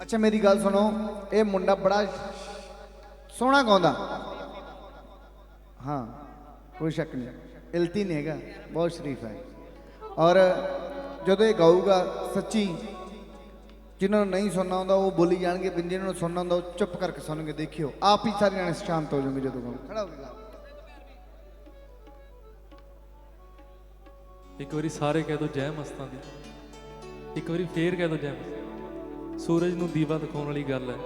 ਅੱਛਾ, ਮੇਰੀ ਗੱਲ ਸੁਣੋ, ਇਹ ਮੁੰਡਾ ਬੜਾ ਸੋਹਣਾ ਗਾਉਂਦਾ। ਹਾਂ, ਕੋਈ ਸ਼ੱਕ ਨਹੀਂ, ਇਲਤੀ ਨਹੀਂ ਹੈਗਾ, ਬਹੁਤ ਸ਼ਰੀਫ ਹੈ। ਔਰ ਜਦੋਂ ਇਹ ਗਾਊਗਾ ਸੱਚੀ, ਜਿਨ੍ਹਾਂ ਨੂੰ ਨਹੀਂ ਸੁਣਨਾ ਹੁੰਦਾ, ਉਹ ਬੋਲੀ ਜਾਣਗੇ ਬਿੰਦੇ ਨੂੰ ਸੁਣਨਾ ਹੁੰਦਾ, ਉਹ ਚੁੱਪ ਕਰਕੇ ਸੁਣਨਗੇ, ਦੇਖਿਓ। ਆਪ ਹੀ ਸਾਰੇ ਜਣੇ ਸ਼ਾਂਤ ਹੋ ਜਾਣਗੇ ਜਦੋਂ ਗਾਊ ਖੜਾ ਹੋ ਗਿਆ ਇੱਕ ਵਾਰੀ ਸਾਰੇ ਕਹਿ ਦੋ ਜੈ ਮਸਤਾਂ ਦੀ। ਇੱਕ ਵਾਰੀ ਫੇਰ ਕਹਿ ਦੋ ਜੈ ਮਸਤਾਂ ਸੂਰਜ ਨੂੰ ਦੀਵਾ ਦਿਖਾਉਣ ਵਾਲੀ ਗੱਲ ਹੈ।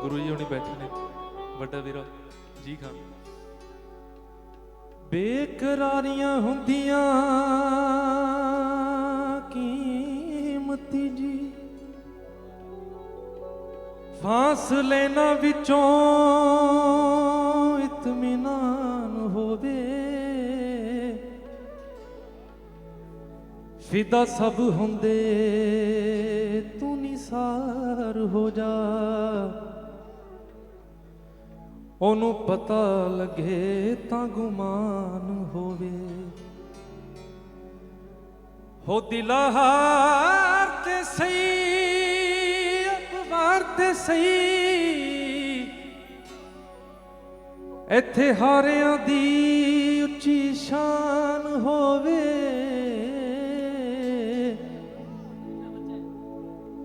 ਗੁਰੂ ਜੀ ਹੁਣੇ ਬੈਠੇ ਨੇ ਵੱਡਾ ਵੀਰਾ, ਜੀ ਖਾਨ। ਬੇਕਰਾਰੀਆਂ ਹੁੰਦੀਆਂ, ਕੀਮਤੀ ਜੀ। ਫਾਸਲੇ ਨਾ ਵਿੱਚੋਂ ਇਤਮਿਨਾਨ ਹੋਵੇ। ਫਿਦਾ ਸਭ ਹੁੰਦੇ। ਹੋ ਜਾ। ਉਹਨੂੰ ਪਤਾ ਲੱਗੇ ਤਾਂ ਗੁਮਾਨ ਹੋਵੇ। ਹੋ ਦਿਲਾ ਤੇ ਸਹੀ, ਅਖਬਾਰ ਤੇ ਸਹੀ। ਇੱਥੇ ਹਾਰਿਆਂ ਦੀ ਉੱਚੀ ਸ਼ਾਨ ਹੋਵੇ।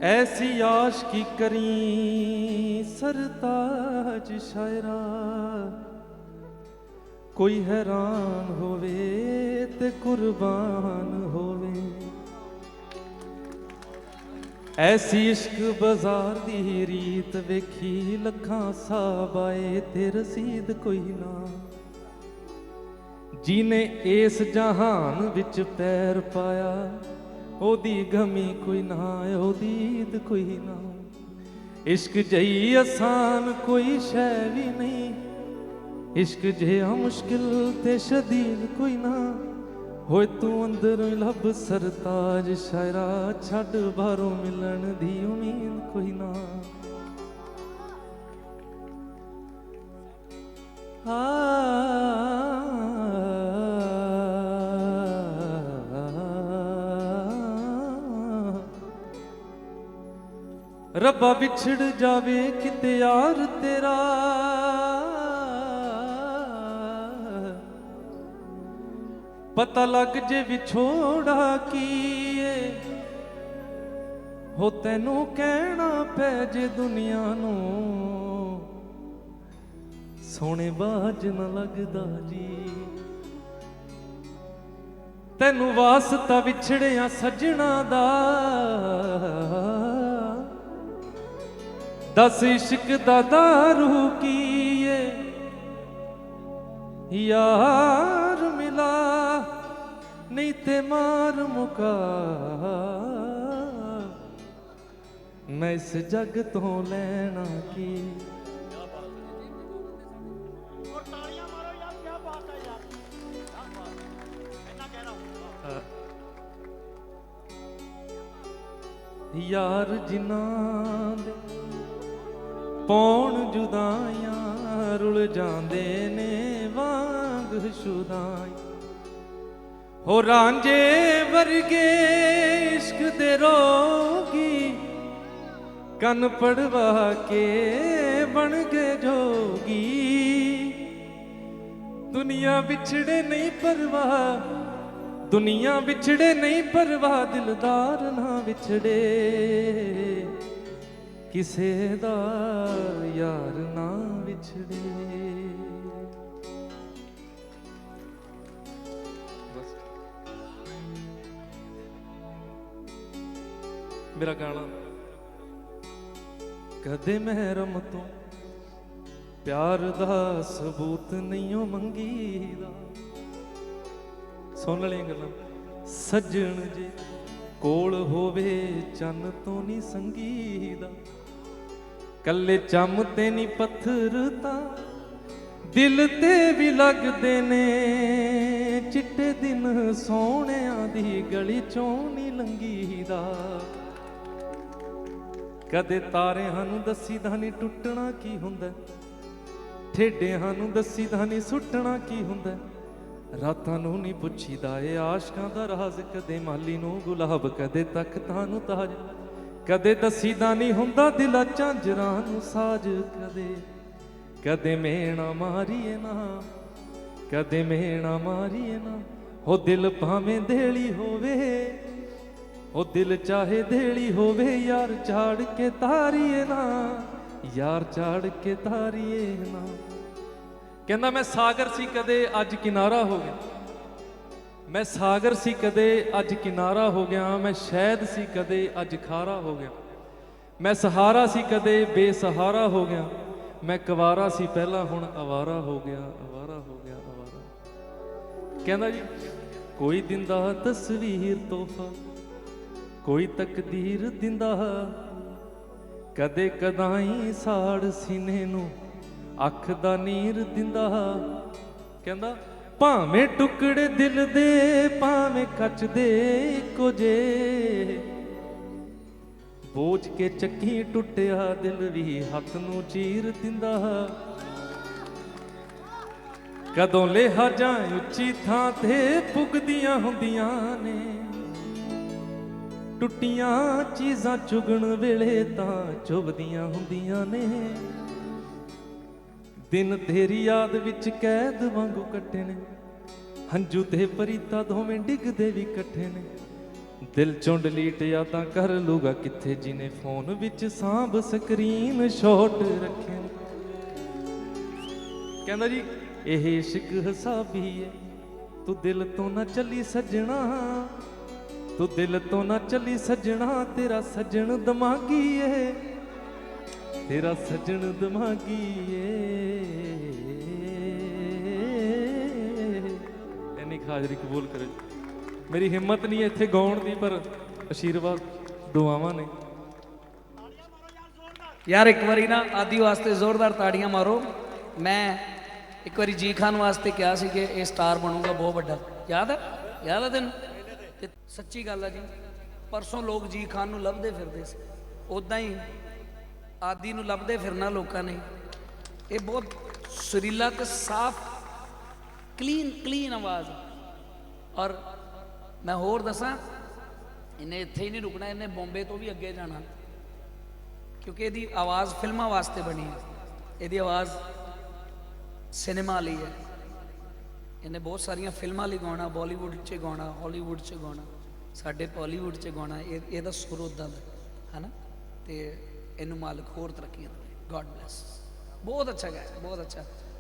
ਐਸੀ ਆਸ਼ਕੀ ਕਰੀ ਸਰਤਾਜ ਸ਼ਾਇਰਾ ਕੋਈ ਹੈਰਾਨ ਹੋਵੇ ਤੇ ਕੁਰਬਾਨ ਹੋਵੇ ਐਸੀ ਇਸ਼ਕ ਬਾਜ਼ਾਰ ਦੀ ਰੀਤ ਵੇਖੀ ਲੱਖਾਂ ਸਾਬਾਏ ਤੇ ਰਸੀਦ ਕੋਈ ਨਾ ਜਿਨੇ ਇਸ ਜਹਾਨ ਵਿੱਚ ਪੈਰ ਪਾਇਆ ਉਹਦੀ ਗਮੀ ਕੋਈ ਨਾ ਉਹਦੀ ਕੋਈ ਨਾ ਇਸ਼ਕ ਜਈ ਆਸਾਨ ਕੋਈ ਸ਼ੈ ਵੀ ਨਹੀਂ। ਇਸ਼ਕ ਜਿਹਾ ਮੁਸ਼ਕਿਲ ਤੇ ਸ਼ਦੀਦ ਕੋਈ ਨਾ। ਹੋਏ ਤੂੰ ਅੰਦਰੋਂ ਹੀ ਲੱਭ ਸਰਤਾਜ, ਸ਼ਾਇਰਾ ਛੱਡ ਬਾਹਰੋਂ ਮਿਲਣ ਦੀ ਉਮੀਦ ਕੋਈ ਨਾ। ਆ ਰੱਬਾ ਵਿਛੜ ਜਾਵੇ ਕਿਤੇ ਯਾਰ ਤੇਰਾ। ਪਤਾ ਲੱਗ ਜੇ ਵਿਛੋੜਾ ਕੀਏ ਹੋ ਤੈਨੂੰ ਕਹਿਣਾ ਪੈ ਜੇ ਦੁਨੀਆ ਨੂੰ। ਸੋਹਣੇ ਬਾਜ ਨਾ ਲੱਗਦਾ ਜੀ। ਤੈਨੂੰ ਵਾਸਤਾ ਵਿਛੜਿਆ ਸੱਜਣਾ ਦਾ। ਦਸ ਇਸ਼ਕ ਦਾ ਦਾਰੂ ਕੀਏ। ਯਾਰ ਮਿਲਾ, ਨਹੀਂ ਤੇ ਮਾਰ ਮੁਕਾ। ਮੈਂ ਇਸ ਜਗ ਤੋਂ ਲੈਣਾ ਕੀ? ਯਾਰ ਜਿਨ੍ਹਾਂ ਦੇ ਪੌਣ ਜੁਦਾਈਆਂ, ਰੁਲ ਜਾਂਦੇ ਨੇ ਵਾਂਗ ਸ਼ੁਦਾਈ। ਹੋ ਰਾਂਝੇ ਵਰਗੇ ਇਸ਼ਕ ਦੇ ਰੋਗੀ, ਕੰਨ ਪੜਵਾ ਕੇ ਬਣ ਗਏ ਜੋਗੀ। ਦੁਨੀਆ ਵਿਛੜੇ ਨਹੀਂ ਪਰਵਾਹ ਦੁਨੀਆ ਵਿਛੜੇ ਨਹੀਂ ਪਰਵਾਹ ਦਿਲਦਾਰ ਨਾ ਵਿਛੜੇ। ਕਿਸੇ ਦਾ ਯਾਰ ਨਾ ਵਿਛੜੇ। ਮੇਰਾ ਗਾਣਾ। ਕਦੇ ਮਹਿਰਮ ਤੋਂ ਪਿਆਰ ਦਾ ਸਬੂਤ ਨਹੀਂ ਉਹ ਮੰਗੀਦਾ। ਸੁਣ ਲਈਆਂ ਗੱਲਾਂ। ਸੱਜਣ ਜੇ ਕੋਲ ਹੋਵੇ ਚੰਨ ਤੋਂ ਨਹੀਂ ਸੰਗੀਦਾ। ਕੱਲੇ ਚੰਮ ਤੇ ਨਹੀਂ ਪੱਥਰ ਤਾਂ ਦਿਲ ਤੇ ਵੀ ਲੱਗਦੇ ਨੇ। ਚਿੱਟੇ ਦਿਨ ਸੋਹਣਿਆਂ ਦੀ ਗਲੀ ਚੋਂ ਨਹੀਂ ਲੰਗੀਦਾ ਕਦੇ ਤਾਰਿਆਂ ਨੂੰ ਦੱਸੀਦਾ ਨਹੀਂ ਟੁੱਟਣਾ ਕੀ ਹੁੰਦਾ। ਠੇਡਿਆਂ ਨੂੰ ਦੱਸੀਦਾ ਨਹੀਂ ਸੁੱਟਣਾ ਕੀ ਹੁੰਦਾ। ਰਾਤਾਂ ਨੂੰ ਨਹੀਂ ਪੁੱਛੀਦਾ ਏ ਆਸ਼ਕਾਂ ਦਾ ਰਾਜ਼, ਕਦੇ ਮਾਲੀ ਨੂੰ ਗੁਲਾਬ, ਕਦੇ ਤਖਤਾਂ ਨੂੰ ਤਾਜ। ਕਦੇ ਦਸੀਦਾ ਨਹੀਂ ਹੁੰਦਾ ਦਿਲਾਂ ਝਾਂਜਰਾਂ ਨੂੰ ਸਾਜ ਕਦੇ। ਕਦੇ ਮੇਣਾ ਮਾਰੀਏ ਨਾ, ਕਦੇ ਮੇਣਾ ਮਾਰੀਏ ਨਾ। ਹੋ ਦਿਲ ਭਾਵੇਂ ਦੇਲੀ ਹੋਵੇ ਉਹ ਦਿਲ ਚਾਹੇ ਦੇਲੀ ਹੋਵੇ, ਯਾਰ ਝਾੜ ਕੇ ਤਾਰੀਏ ਨਾ, ਯਾਰ ਝਾੜ ਕੇ ਤਾਰੀਏ ਨਾ। ਕਹਿੰਦਾ ਮੈਂ ਸਾਗਰ ਸੀ ਕਦੇ, ਅੱਜ ਕਿਨਾਰਾ ਹੋ ਗਿਆ। ਮੈਂ ਸਾਗਰ ਸੀ ਕਦੇ, ਅੱਜ ਕਿਨਾਰਾ ਹੋ ਗਿਆ। ਮੈਂ ਸ਼ਹਿਦ ਸੀ ਕਦੇ, ਅੱਜ ਖਾਰਾ ਹੋ ਗਿਆ। ਮੈਂ ਸਹਾਰਾ ਸੀ ਕਦੇ, ਬੇਸਹਾਰਾ ਹੋ ਗਿਆ। ਮੈਂ ਕਵਾਰਾ ਸੀ ਪਹਿਲਾਂ, ਹੁਣ ਅਵਾਰਾ ਹੋ ਗਿਆ, ਅਵਾਰਾ ਹੋ ਗਿਆ, ਅਵਾਰਾ। ਕਹਿੰਦਾ ਜੀ, ਕੋਈ ਦਿੰਦਾ ਤਸਵੀਰ ਤੋਹਫਾ, ਕੋਈ ਤਕਦੀਰ ਦਿੰਦਾ। ਕਦੇ ਕਦਾਈ ਸਾੜ ਸੀਨੇ ਨੂੰ, ਅੱਖ ਦਾ ਨੀਰ ਦਿੰਦਾ। ਕਹਿੰਦਾ ਭਾਵੇਂ ਟੁਕੜੇ ਦਿਲ ਦੇ, ਭਾਵੇਂ ਕੱਚ ਦੇ ਇੱਕੋ ਜੇ। ਬੋਝ ਕੇ ਚੱਕੀ ਟੁੱਟਿਆ ਦਿਲ ਵੀ ਹੱਥ ਨੂੰ ਚੀਰ ਦਿੰਦਾ। ਕਦੋਂ ਲਿਹਾਜਾਂ ਉੱਚੀ ਥਾਂ ਤੇ ਪੁੱਗਦੀਆਂ ਹੁੰਦੀਆਂ ਨੇ। ਟੁੱਟੀਆਂ ਚੀਜ਼ਾਂ ਚੁਗਣ ਵੇਲੇ ਤਾਂ ਚੁਭਦੀਆਂ ਹੁੰਦੀਆਂ ਨੇ। ਦਿਨ ਤੇਰੀ ਯਾਦ ਵਿੱਚ ਕੈਦ ਵਾਂਗੂ ਕੱਟੇ ਨੇ। ਹੰਝੂ ਤੇ ਪਰੀਤਾ ਦੋਵੇਂ ਡਿੱਗਦੇ ਵੀ ਇਕੱਠੇ ਨੇ। ਦਿਲ ਚੋਂ ਡਿਲੀਟ ਯਾਦਾਂ ਕਰ ਲੂਗਾ ਕਿੱਥੇ ਜਿਨੇ ਫੋਨ ਵਿੱਚ ਸਾਂਭ ਸਕਰੀਨ ਸ਼ਾਟ ਰੱਖੇ ਕਹਿੰਦਾ ਜੀ, ਇਹ ਇਸ਼ਕ ਹਸਾਬੀ ਏ। ਤੂੰ ਦਿਲ ਤੋਂ ਨਾ ਚੱਲੀ ਸੱਜਣਾ, ਤੂੰ ਦਿਲ ਤੋਂ ਨਾ ਚੱਲੀ ਸੱਜਣਾ, ਤੇਰਾ ਸੱਜਣ ਦਿਮਾਗੀ ਏ। ਤੇਰਾ ਸੱਜਣ ਦਿਮਾਗੀ ਏ ਇੰਨੀ ਹਾਜ਼ਰੀ ਕਬੂਲ ਕਰੋ ਮੇਰੀ ਹਿੰਮਤ ਨਹੀਂ ਇੱਥੇ ਗਾਉਣ ਦੀ, ਪਰ ਆਸ਼ੀਰਵਾਦ ਦੁਆਵਾਂ ਨੇ। ਯਾਰ, ਇੱਕ ਵਾਰੀ ਨਾ ਆਦੀ ਵਾਸਤੇ ਜ਼ੋਰਦਾਰ ਤਾੜੀਆਂ ਮਾਰੋ। ਮੈਂ ਇੱਕ ਵਾਰੀ ਜੀ ਖਾਨ ਵਾਸਤੇ ਕਿਹਾ ਸੀ ਕਿ ਇਹ ਸਟਾਰ ਬਣੂਗਾ, ਬਹੁਤ ਵੱਡਾ। ਯਾਦ ਹੈ? ਯਾਦ ਹੈ ਤੈਨੂੰ? ਤੇ ਸੱਚੀ ਗੱਲ ਹੈ ਜੀ, ਪਰਸੋਂ ਲੋਕ ਜੀ ਖਾਨ ਨੂੰ ਲੱਭਦੇ ਫਿਰਦੇ ਸੀ। ਉਦਾਂ ਹੀ ਆਦੀ ਨੂੰ ਲੱਭਦੇ ਫਿਰਨਾ ਲੋਕਾਂ ਨੇ। ਇਹ ਬਹੁਤ ਸੁਰੀਲਾ ਤੇ ਸਾਫ਼ ਕਲੀਨ ਕਲੀਨ ਆਵਾਜ਼। ਔਰ ਮੈਂ ਹੋਰ ਦੱਸਾਂ, ਇਹਨੇ ਇੱਥੇ ਹੀ ਨਹੀਂ ਰੁਕਣਾ, ਇਹਨੇ ਬੰਬੇ ਤੋਂ ਵੀ ਅੱਗੇ ਜਾਣਾ। ਕਿਉਂਕਿ ਇਹਦੀ ਆਵਾਜ਼ ਫਿਲਮਾਂ ਵਾਸਤੇ ਬਣੀ ਹੈ। ਇਹਦੀ ਆਵਾਜ਼ ਸਿਨੇਮਾ ਲਈ ਹੈ। ਇਹਨੇ ਬਹੁਤ ਸਾਰੀਆਂ ਫਿਲਮਾਂ ਲਈ ਗਾਉਣਾ, ਬਾਲੀਵੁੱਡ 'ਚ ਗਾਉਣਾ, ਹਾਲੀਵੁੱਡ 'ਚ ਗਾਉਣਾ, ਸਾਡੇ ਬਾਲੀਵੁੱਡ 'ਚ ਗਾਉਣਾ, ਇਹ, ਇਹਦਾ ਸੁਰ ਉਦਾਂ ਦਾ ਹੈ ਨਾ? ਤੇ ਇਹਨੂੰ ਮਾਲਕ ਹੋਰ ਤਰੱਕੀਆਂ ਦੇਵੇ ਗੋਡ ਬlesਸ ਬਹੁਤ ਅੱਛਾ ਗਾਇਆ ਬਹੁਤ ਅੱਛਾ।